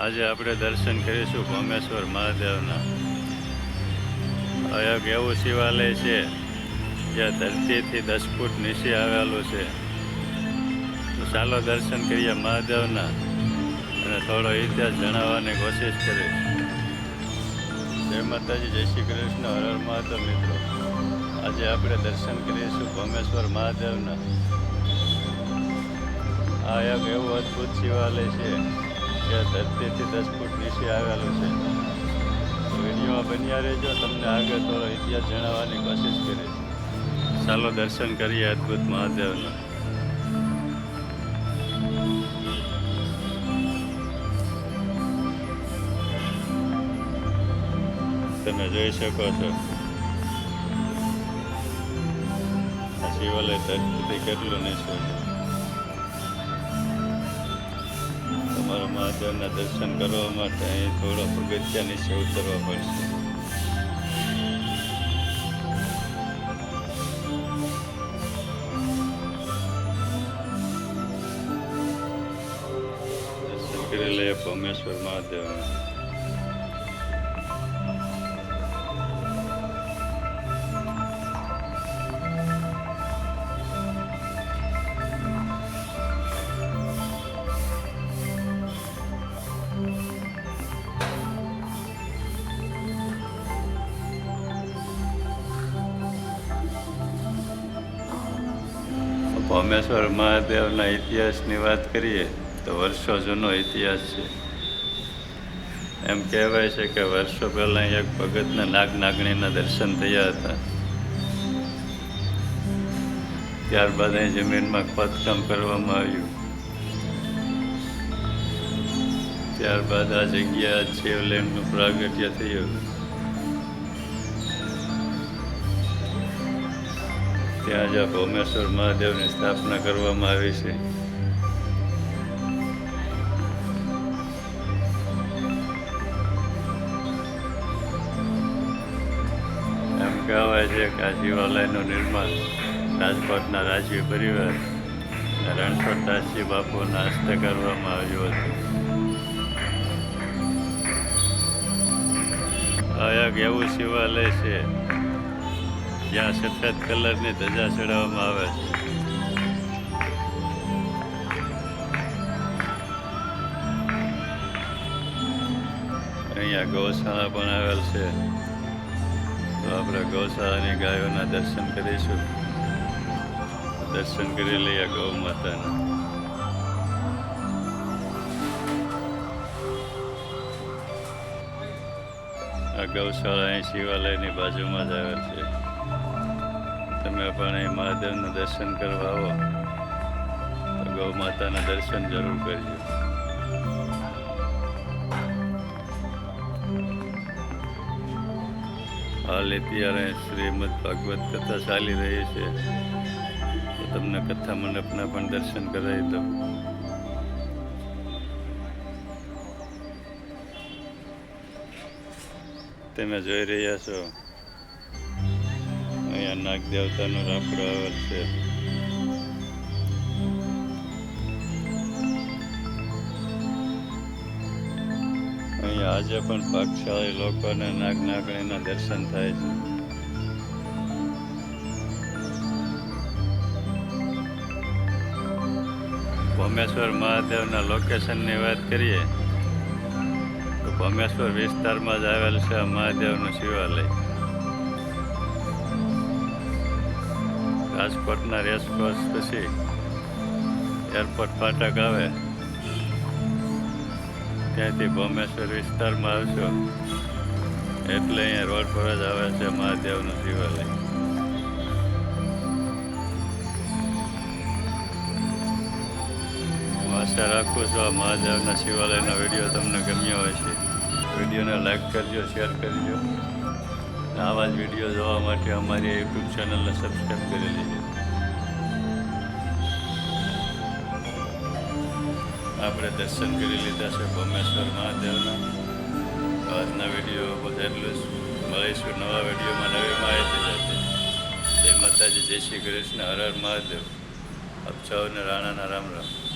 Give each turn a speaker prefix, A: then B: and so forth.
A: આજે આપણે દર્શન કરીશું ભોમેશ્વર મહાદેવના. આ એક એવું શિવાલય છે, જ્યાં ધરતીથી દસ ફૂટ નીચે આવેલું છે. તો ચાલો દર્શન કરીએ મહાદેવના અને થોડો ઇતિહાસ જણાવવાની કોશિશ કરી જય માતાજી, જય શ્રી કૃષ્ણ. હર મહાદેવ મિત્રો. આજે આપણે દર્શન કરીશું ભોમેશ્વર મહાદેવના. આ એક એવું અદ્ભુત શિવાલય છે. જે ધરતીથી દસ ફૂટ નીચે આવેલું છે. વિડીયોમાં બન્યા રહેજો. તમને આગળ થોડો ઇતિહાસ જણાવવાની કોશિશ કરીશ. ચાલો દર્શન કરીએ અદ્ભુત મહાદેવના. તમે જોઈ શકો છો. શિવાલય ધરતીથી કેટલું નીચું મહાદેવના દર્શન કરવા માટે અહીં થોડો પગથિયા નીચે ઉતરવા પડશે દર્શન કરી લઈએ ભોમેશ્વર મહાદેવના. ભોમેશ્વર મહાદેવના ઇતિહાસની વાત કરીએ, તો વર્ષો જૂનો ઇતિહાસ છે. એમ કહેવાય છે કે વર્ષો પહેલાં એક ભગતને નાગ નાગણીના દર્શન થયા હતા. ત્યારબાદ અહીં જમીનમાં ખોદકામ કરવામાં આવ્યું. ત્યારબાદ આ જગ્યા શિવલિંગનું પ્રાગટ્ય થયું. ત્યાં જ ભોમેશ્વર મહાદેવની સ્થાપના કરવામાં આવી છે. એમ કહેવાય છે કે નિર્માણ રાજકોટના રાજવી પરિવાર રણછોડ દાસજી બાપુના હસ્તે કરવામાં આવ્યું હતું. આ એક એવું શિવાલય છે જ્યાં સફેદ કલરની ધજા ચડાવવામાં આવે છે. અહીંયા ગૌશાળા પણ આવેલ છે. તો આપણે ગૌશાળાની ગાયોના દર્શન કરીશું. દર્શન કરી લઈએ ગૌ માતાના. આ ગૌશાળા અહીં શિવાલયની બાજુમાં જ આવેલ છે. તમે પણ અહીં મહાદેવના દર્શન કરવા આવો. તો ગૌ માતાના દર્શન જરૂર કરજો. હાલ અત્યારે શ્રીમદ ભાગવત કથા ચાલી રહી છે. તો તમને કથા મંડપના પણ દર્શન કરાવી દઉં. તમે જોઈ રહ્યા છો. અહીંયા નાગ દેવતાનો રાફડો આવેલ છે. અહીંયા આજે પણ પાકશાળી લોકોને નાગ નાગણીના દર્શન થાય છે. ભમેશ્વર મહાદેવના લોકેશનની વાત કરીએ, તો ભમેશ્વર વિસ્તારમાં જ આવેલ છે મહાદેવનું શિવાલય. રાજકોટના રેસકોર્સ પછી એરપોર્ટ ફાટક આવે. ત્યાંથી ભોમેશ્વર વિસ્તારમાં આવશો. એટલે અહીંયા રોડ પર જ આવે છે મહાદેવનું શિવાલય. હું આશા રાખું છું આ મહાદેવના શિવાલયનો વીડિયો તમને ગમ્યો હોય છે વિડીયોને લાઈક કરજો શેર કરજો. આવા જ વીડિયો જોવા માટે અમારી યુટ્યુબ ચેનલને સબસ્ક્રાઈબ કરી છે. આપણે દર્શન કરી લીધા છે ભોમેશ્વર મહાદેવના. આજના વીડિયો બસ એટલું મળીશું નવા વિડીયોમાં નવી માહિતી સાથે. જય માતાજી, જય શ્રી કૃષ્ણ, હર હર મહાદેવ. આપ સૌને રાણાના રામ રામ.